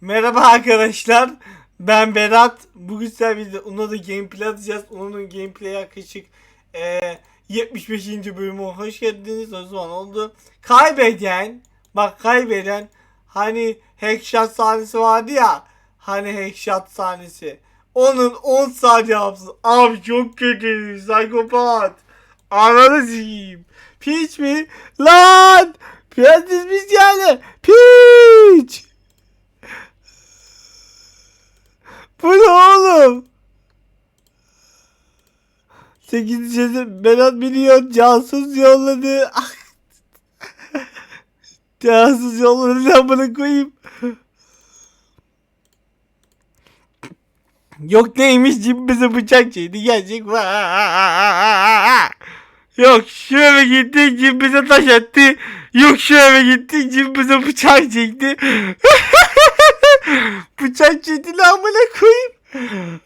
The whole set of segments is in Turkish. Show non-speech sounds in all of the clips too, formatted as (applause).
Merhaba arkadaşlar. Ben Berat. Bugün sizlerle Uno'da da gameplay atacağız. Uno'nun gameplay yaklaşık eee 75. bölümü hoş geldiniz. O zaman oldu. Kaybeden, bak kaybeden hani headshot sahnesi vardı ya. Hani headshot sahnesi. Onun 10 saat yapsın. Abi çok kötü. Psikopat. Ananı sikeyim. Piç mi? Lan! Prenses biz yani. Piç! Bu ne oğlum? 8. cesim Berat milyon casus yolladı. (laughs) casus yolladı ben bunu koyayım. Yok neymiş cibimize bıçak çekti gelecek. Yok şu eve gitti cibimize taş attı. Yok şu eve gitti cibimize bıçak çekti. (laughs) bıçak çekti lan amına koyayım.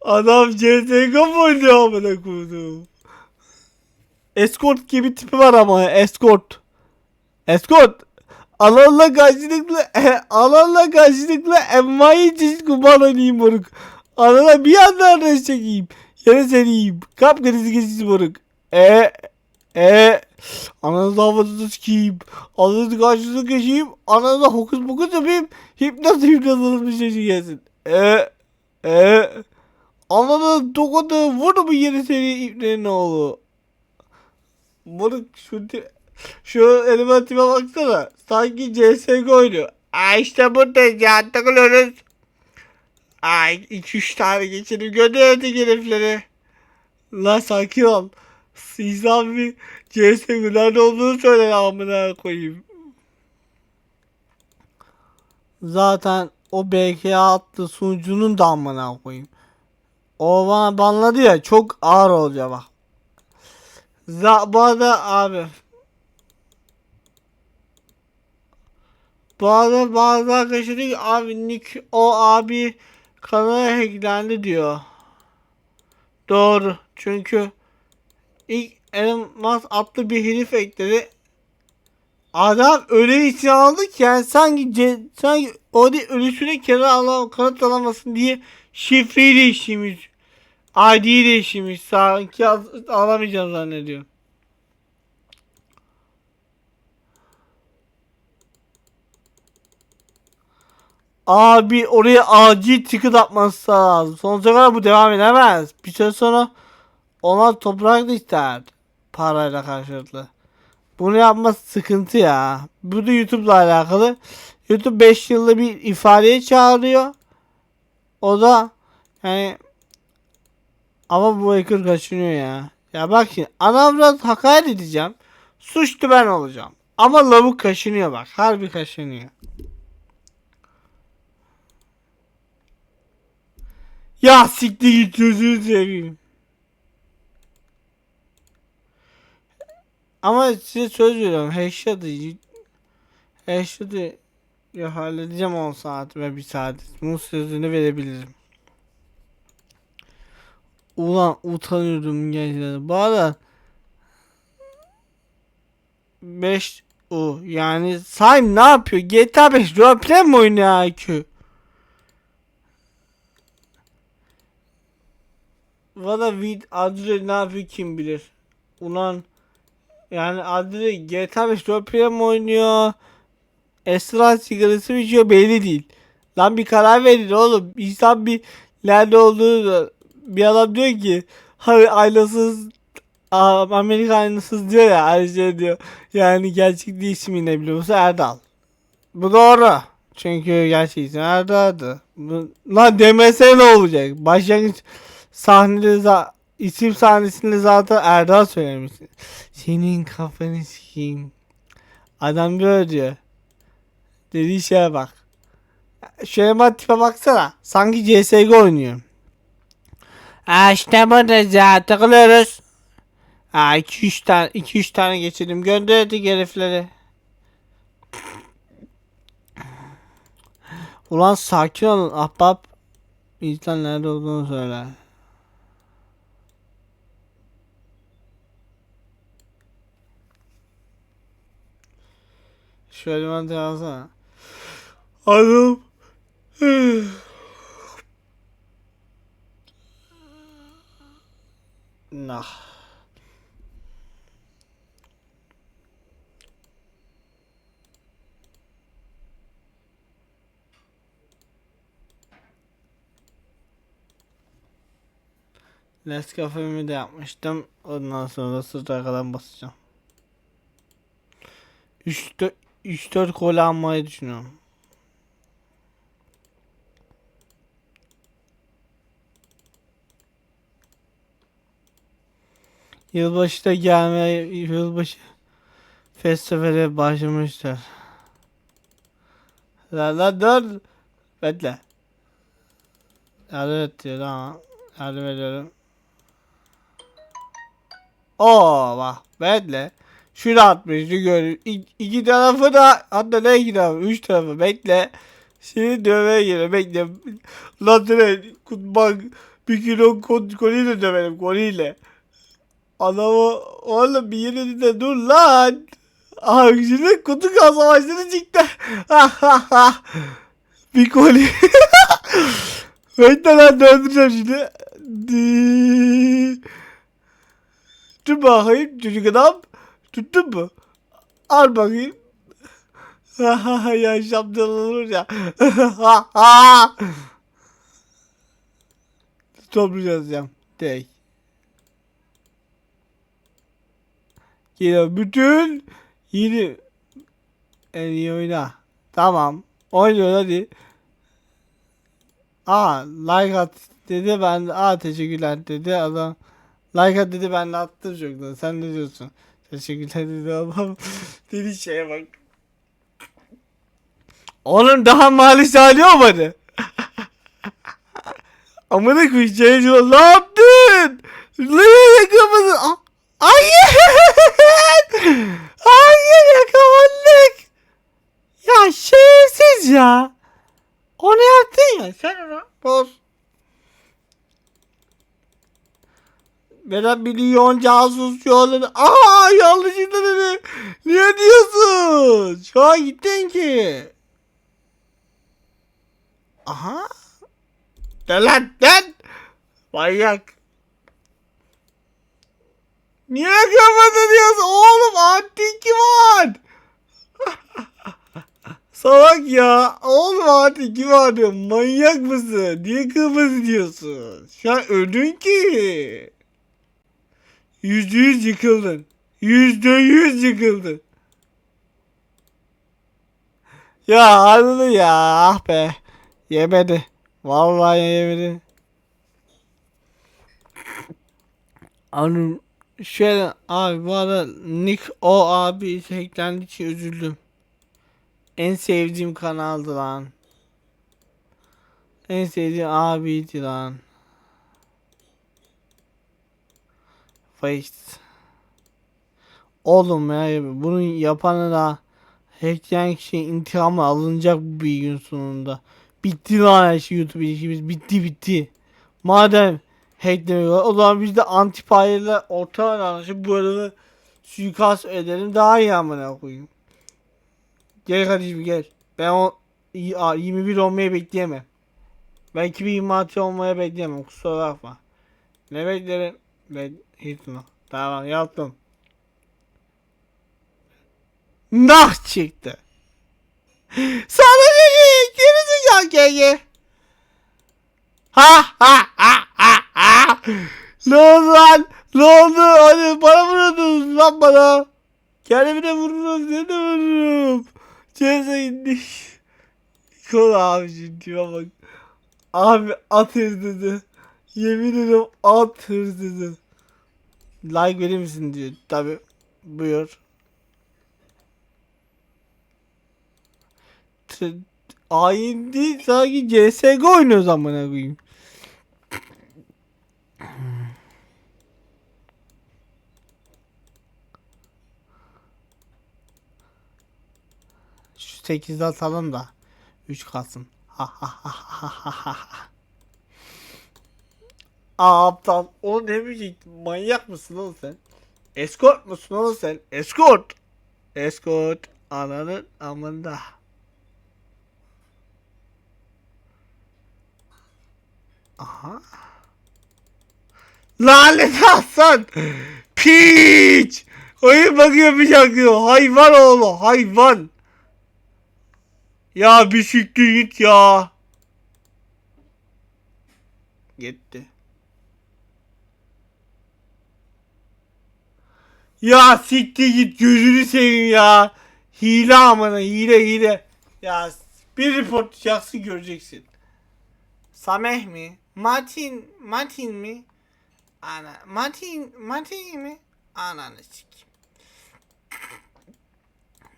Adam CSGO mu oynuyor amına koydum. Escort gibi tipi var ama escort. Escort. Alanla karşılıklı (laughs) alanla karşılıklı envai çeşit kumar oynayayım moruk. Alana bir anda arası çekeyim. Yere sereyim. Kalp krizi geçici moruk. E e Ananızı havasını sikeyim. Ananızı karşınıza geçeyim. Ananıza hokus pokus yapayım. Hipnoz hipnoz bir şey gelsin. E e Ananı tokadı vurdu mu yere seni iplerin oğlu. Moruk şu şu elementime baksana. Sanki CSGO oynuyor. Aa işte buradayız ya takılıyoruz. Ay 2-3 tane geçelim gönderdik herifleri. La sakin ol. İnsan bir CSGO nerede olduğunu söyle amına koyayım. Zaten o BK'ya attı sunucunun da amına koyayım. O bana banladı ya çok ağır olacak bak. Za bu arada abi Bu arada bazı arkadaşlar diyor abi Nick o abi kanala hacklendi diyor. Doğru. Çünkü ilk Elon Musk adlı bir herif ekledi. Adam öyle için aldı ki yani sanki ce, sanki o değil ölüsüne kere alam, kanıt alamasın diye şifreyi değiştirmiş. ID'yi değiştirmiş. Sanki al- alamayacağını zannediyor. Abi oraya acil ticket atması lazım. Sonsuza kadar bu devam edemez. Bir süre sonra onlar toprak ister. Parayla karşılıklı. Bunu yapması sıkıntı ya. Bu da YouTube'la alakalı. YouTube 5 yılda bir ifadeye çağırıyor. O da yani ama bu hacker kaçınıyor ya. Ya bak şimdi anavrat hakaret edeceğim. Suçlu ben olacağım. Ama lavuk kaşınıyor bak. Harbi kaşınıyor. Ya siktir git gözünü seveyim. Ama size söz veriyorum. Headshot'ı Headshot'ı ya halledeceğim 10 saat ve 1 saat. Bunun sözünü verebilirim. Ulan utanıyorum gençler. Bu arada 5 o yani Saim ne yapıyor? GTA 5 roleplay mi oynuyor IQ? Valla vid Adre ne yapıyor kim bilir. Ulan yani Adre GTA 5 roleplay mi oynuyor? Esra sigarası mı içiyor belli değil. Lan bir karar verin oğlum. İnsan bir nerede olduğunu bir adam diyor ki hani aynasız Aa, Amerika aynasız diyor ya her şey diyor. Yani gerçek ismi ne biliyor musun? Erdal. Bu doğru. Çünkü gerçek ismi Erdal'dı. Lan demese ne olacak? Başlangıç sahnede isim sahnesinde zaten Erdal söylemiş. Senin kafanı sikeyim. Adam böyle diyor. Dediği şeye bak. Şöyle tipe baksana. Sanki CSGO oynuyor. Ha işte burada takılıyoruz. Ha 2-3 tane 2-3 tane geçirdim. Gönderdik herifleri. Ulan sakin olun ahbap. İnsan nerede olduğunu söyle. Şöyle de yazsana. Adam. nah. Nescafe'mi de yapmıştım. Ondan sonra sıra kadar basacağım. 3-4 gol almayı düşünüyorum. Yılbaşı da gelmeye yılbaşı festivale başlamışlar. La la dur. Bekle. Yardım et diyor ama yardım ediyorum. Oo bak bekle. Şunu atmıştı gör. İ- iki tarafı da hatta ne iki tarafı? Üç tarafı bekle. Seni dövmeye geliyor bekle. Lan bak bir kilo kol, koliyle döverim koliyle. Adamı oğlum bir yerinde dur lan. Şimdi kutu kal savaşları çıktı. (laughs) bir koli. (laughs) Bekle lan döndüreceğim şimdi. Di. Dur bakayım çocuk adam. Tuttun mu? Al bakayım. ya şaptan olur ya. Toplayacağız ya. Tek. Yine bütün yeni en iyi oyna. Tamam. Oynuyor hadi. Aa like at dedi ben aa teşekkürler dedi adam. Like at dedi ben de attım çoktan. Sen ne diyorsun? Teşekkürler dedi adam. (laughs) dedi şeye bak. Oğlum daha mali hali olmadı. (laughs) Amına koyayım. Ne yaptın? Ne yapmadın? Aa, Hayır! Hayır yakalandık. Ya şerefsiz ya. Onu yaptın ya. Sen onu boz. Milyon casus yolladı. Aa yanlışlıkla dedi. Niye diyorsun? Şu an gittin ki. Aha. De lan lan. Manyak. Niye kapadı diyorsun? Oğlum artık kim var? (laughs) Salak ya. Oğlum artık kim var diyor. Manyak mısın? Niye kırmızı diyorsun? Şu an öldün ki. Yüzde yüz yıkıldın. Yüzde yüz yıkıldın. Ya anladın ya. Ah be. Yemedi. Vallahi yemedi. Anım şöyle abi bu arada Nick o abi hacklendiği için üzüldüm. En sevdiğim kanaldı lan. En sevdiğim abiydi lan. Face. Oğlum ya bunu yapanı da hackleyen kişi intikamı alınacak bir gün sonunda. Bitti lan her şey YouTube ilişkimiz bitti bitti. Madem hacklemiyorlar o zaman biz de antipayla orta anlaşıp bu arada suikast edelim daha iyi amına koyayım. Gel kardeşim gel. Ben o y- a- 21 olmayı bekleyemem. Ben 2026 olmaya bekleyemem kusura bakma. Ne beklerim? Ben Hitler. Tamam yaptım. Nah çıktı. Sana dedi geri zekalı gel Ha ha ha ha ha. Ne oldu lan? Ne oldu? Hadi bana vuruyordunuz lan bana. Kendime vururum, seni de vururum. Ceza indik. Kol abi şimdi bak. Abi at hırsızı. Yemin ederim at hırsızı. Like verir misin diyor. Tabi buyur. Ayin değil sanki CSGO oynuyoruz amına koyayım. Şu 8'de atalım da 3 kalsın. Ha ha ha ha ha ha. Aa aptal. Oğlum ne bilecek? Manyak mısın oğlum sen? Escort musun oğlum sen? Escort. Escort. Ananın amında. Aha. Lanet Hasan. Piç. Oyun bakı yapacak diyor. Hayvan oğlu hayvan. Ya bir siktir git ya. Gitti. Ya siktir git gözünü seveyim ya. Hile amına hile hile. Ya bir report yaksın göreceksin. Sameh mi? Martin, Martin mi? Ana, Martin, Martin mi? Ananı sikeyim.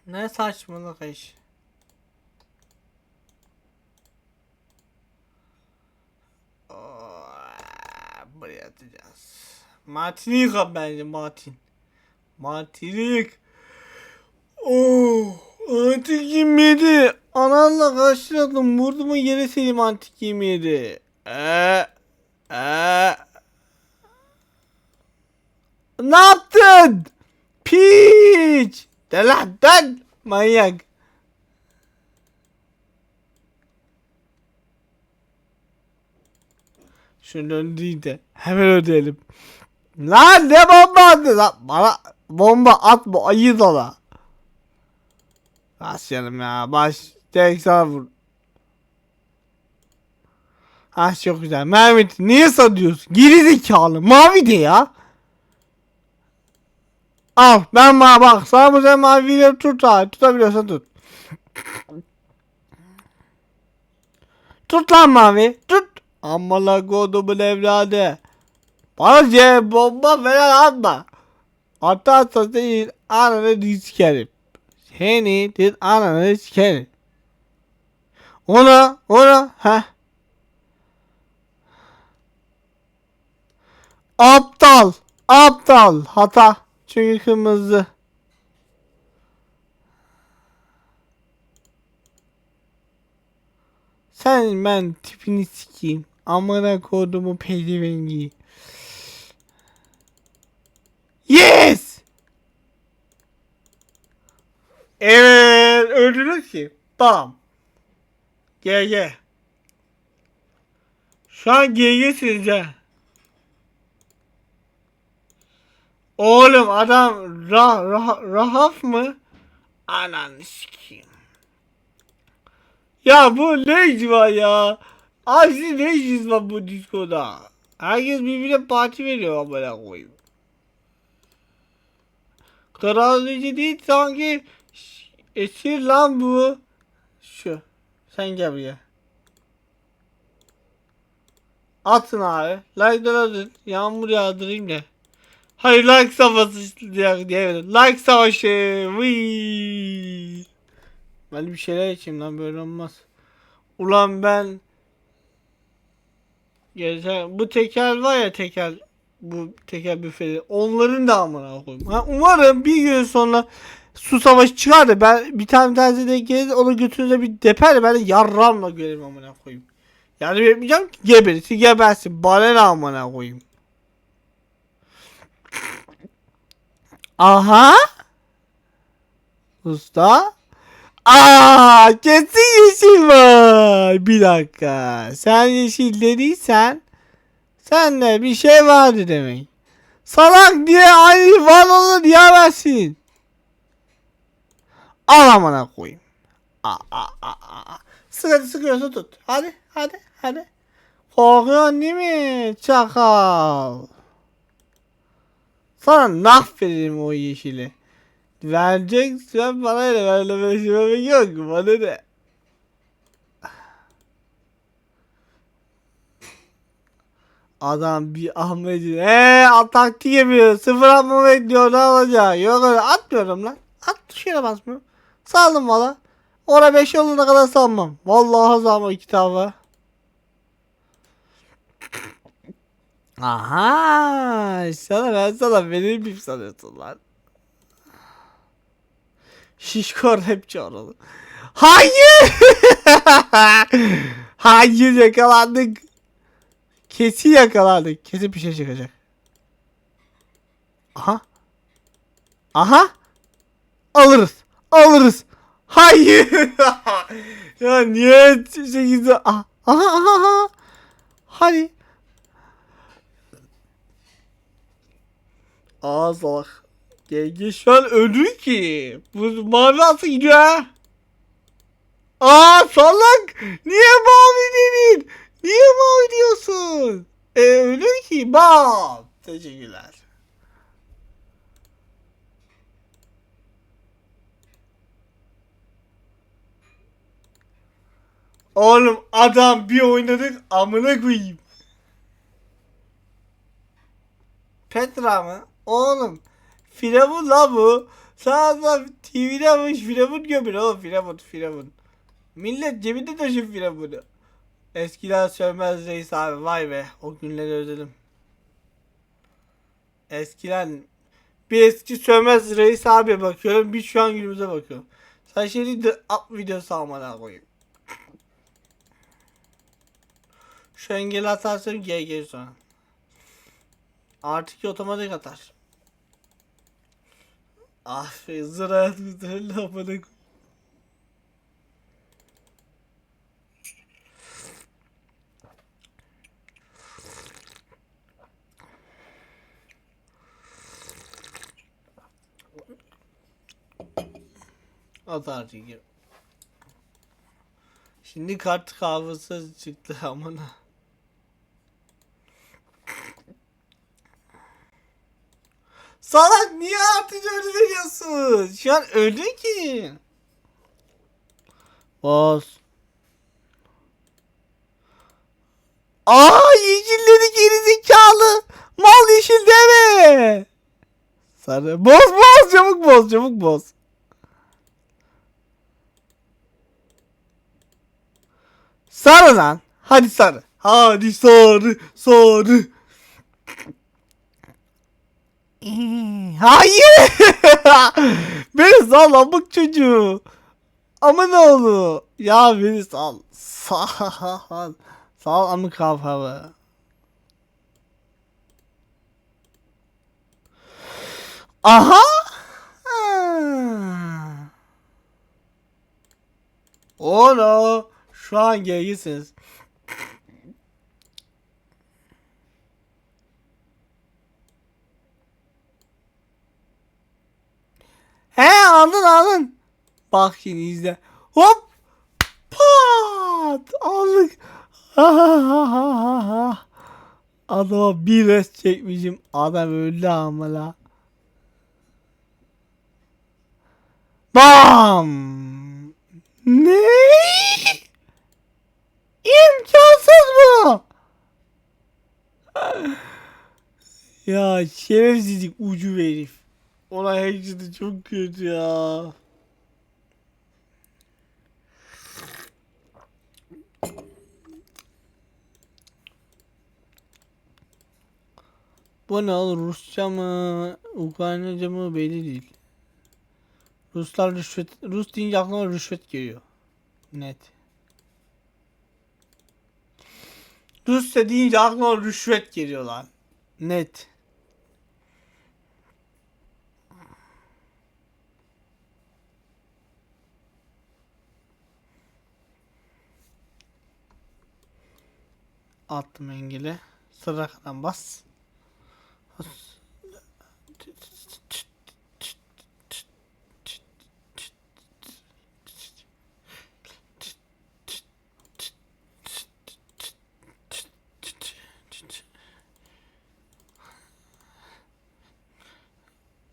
Ne saçmalık iş. Buraya atacağız. Martin'i yıka bence Martin. Martin'i yık. Oh, antik 27. Ananla karşıladım. Vurdumu yere selim antik 27. Eee. Eee. Ne yaptın? Piç. De lan den. Manyak. Şunu de hemen ödeyelim. Lan ne bomba lan? Bana bomba atma ayı dala. Başlayalım ya. Baş tek sana vur. Ha çok güzel. Mehmet niye satıyorsun? Geri zekalı. Mavi de ya. Al ben bana bak. Sana bu sefer maviyle tut ha. Tutabiliyorsan tut. Tut lan mavi. Tut. Amma la kodumun evladı. Bana C bomba falan atma. Atarsa senin ananı sikerim. Seni din ananı sikerim. Ona ona ha. Aptal. Aptal. Hata. Çünkü kırmızı. Sen ben tipini sikeyim. Amına kodumu pehlivengi. Yes! Evet öldünüz ki. Bam. GG. Şu an GG sizce. Oğlum adam rah, rah, rahaf mı? Ananı sikeyim. Ya bu ne var ya? Abi sizin ne işiniz bu diskoda? Herkes birbirine parti veriyor amına koyayım. Kraliçe değil sanki esir lan bu. Şu. Sen gel buraya. Atın abi. Like'lar atın. Yağmur yağdırayım da. Hayır like savaşı diye diyebilirim. Like savaşı. Vıy. Ben bir şeyler içeyim lan böyle olmaz. Ulan ben Geçen bu tekel var ya tekel bu tekel büfeli onların da amına koyayım. Ha, umarım bir gün sonra su savaşı çıkar da ben bir tane terzi de gelir onu götürünce bir deper de ben de yarramla görelim amına koyayım. Yani yapmayacağım ki geberisi gebersin. Bana ne amına koyayım. Aha. Usta. Aa, kesin yeşil var. Bir dakika. Sen yeşil dediysen sende bir şey vardı demek. Salak diye aynı var onu diyemezsin. Al amına koyayım. Aa, aa, aa. Sıkıntı sıkıyorsa tut. Hadi hadi hadi. Korkuyorsun değil mi? Çakal. Sana nah veririm o yeşili. Vereceksen bana ne verle vermek yok bana ne. Adam bir Ahmet'in eee taktik yapıyor. Sıfır atma bekliyor ne olacak? Yok öyle atmıyorum lan. At şöyle basmıyorum. Saldım valla. Ora 5 yoluna kadar salmam. Vallahi zaman kitabı. Aha sana ben sana benim bir sanıyorsun lan. Şişko rapçi oralı. Hayır! (laughs) Hayır yakalandık. Kesin yakalandık. Kesin bir şey çıkacak. Aha. Aha. Alırız. Alırız. Hayır. (laughs) ya niye şekilde... Aha aha aha. Hadi. Aa salak. GG şu an öldü ki. Bu mavi gidiyor ha. Aa salak. Niye mavi dedin? Niye mavi diyorsun? E ölür ki. Bam. Teşekkürler. Oğlum adam bir oynadık amına koyayım. Petra mı? Oğlum. Firavun la bu. Sağda TV'de yapmış Firavun gömür oğlum Firavun Firavun. Millet cebinde taşır Firavun'u. Eskiden sövmez reis abi vay be o günleri özledim. Eskiden bir eski sövmez reis abi bakıyorum bir şu an günümüze bakıyorum. Sen şimdi de up videosu almadan koyayım. Şu engeli atarsam GG sonra. Artık otomatik atar. Ah be zır hayatımızda koyayım. Atar çünkü. Şimdi kart kahvesi çıktı amına. Salak niye artık öyle veriyorsun? Şu an öldü ki. Boz. Aa yeşilledi geri zekalı. Mal yeşil deme. Sarı. Boz boz çabuk boz çabuk boz. Sarı lan. Hadi sarı. Hadi sarı sarı. Hayır. (laughs) beni sal amık çocuğu. Ama ne oldu? Ya beni sal. Sal. (laughs) Sal amık kafamı. Aha. Ha. Ono. Şu an gerginsiniz. He aldın aldın. Bak şimdi izle. Hop. Pat. Aldık. Adama bir res çekmişim. Adam öldü ama la. Bam. Ne? İmkansız bu. ya şerefsizlik ucu herif. Olay hacıdı çok kötü ya. Bu ne oğlum Rusça mı Ukraynaca mı belli değil. Ruslar rüşvet Rus deyince aklıma rüşvet geliyor. Net. Rusça deyince aklıma rüşvet geliyor lan. Net. Attım engeli. Sıra kalan bas.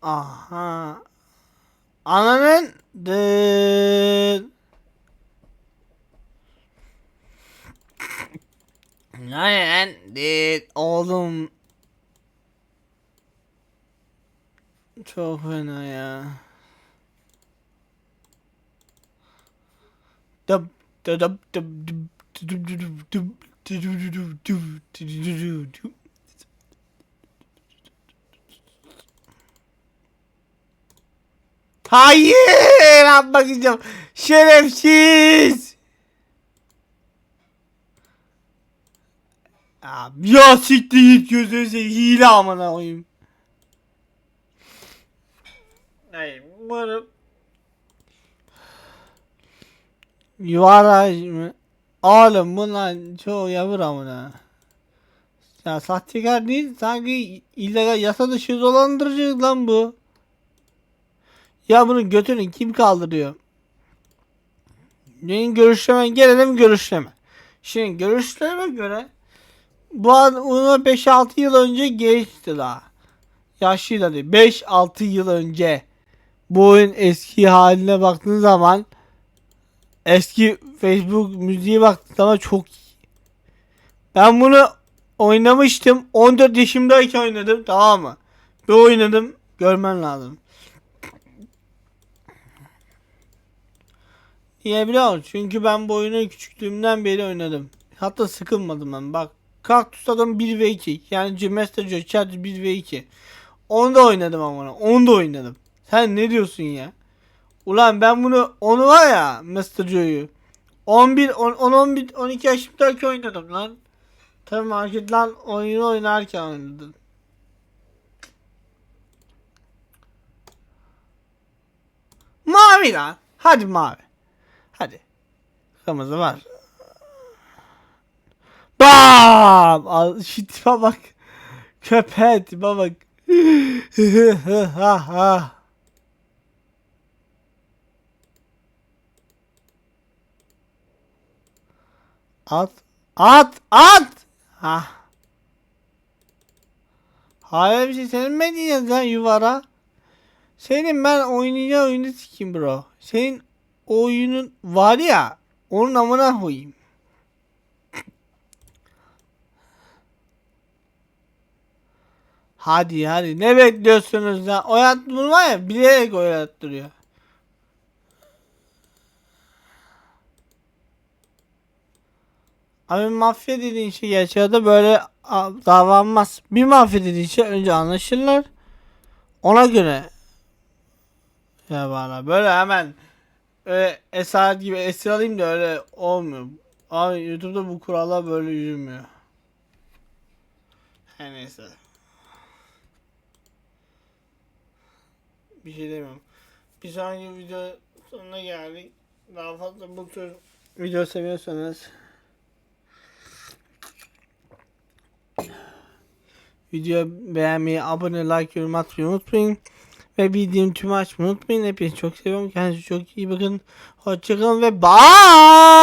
Aha. Ananın dı. Lan dı. Oğlum. Çok fena ya. Dub dub dub dub dub dub dub dub dub dub dub dub dub Hayır! Yapmak istiyorum. Şerefsiz! Ya, ya siktir git gözünü. Hile amına koyayım. Hayır umarım. Yuvaraj mı? Oğlum bunlar çoğu yavur amına. Ya sahtekar değil sanki illegal yasa dışı dolandırıcı lan bu. Ya bunun götünü kim kaldırıyor? Benim görüşleme gelelim görüşleme. Şimdi görüşlerime göre bu an onu 5-6 yıl önce geçti daha. Yaşlı da değil. 5-6 yıl önce bu oyun eski haline baktığın zaman eski Facebook müziği baktığın zaman çok iyi. Ben bunu oynamıştım. 14 yaşımdayken oynadım tamam mı? Bir oynadım. Görmen lazım. Niye biliyor musun? Çünkü ben bu oyunu küçüklüğümden beri oynadım. Hatta sıkılmadım ben. Bak Cactus Adam 1 ve 2. Yani Joe Chat 1 ve 2. Onu da oynadım ama. Onu da oynadım. Sen ne diyorsun ya? Ulan ben bunu onu var ya Master Joe'yu 11 10 10 11 12 yaşımdaki oynadım lan. Tabii market lan oyunu oynarken oynadım. Mavi lan. Hadi mavi. Hadi. Kırmızı var. Bam! Al şu tipe bak. Köpeğe tipe. At. At. At. Ha. Hayır bir şey senin mi diyeceğiz lan yuvara? Senin ben oynayacağım oyunu sikeyim bro. Senin oyunun var ya onun amına koyayım. Hadi hadi ne bekliyorsunuz lan? Oyat bunu var ya bilerek oynattırıyor. Abi mafya dediğin şey gerçekten böyle davranmaz. Bir mafya dediğin şey önce anlaşırlar. Ona göre ya bana böyle hemen öyle esaret gibi esir alayım da öyle olmuyor. Abi YouTube'da bu kurallar böyle yürümüyor. Her neyse. Bir şey demiyorum. Bir sonraki video sonuna geldik. Daha fazla bu tür video seviyorsanız Video beğenmeyi, abone, like, yorum atmayı unutmayın. Ve bildiğim tümü açmayı unutmayın. Hepinizi çok seviyorum. Kendinize çok iyi bakın. Hoşçakalın ve bye.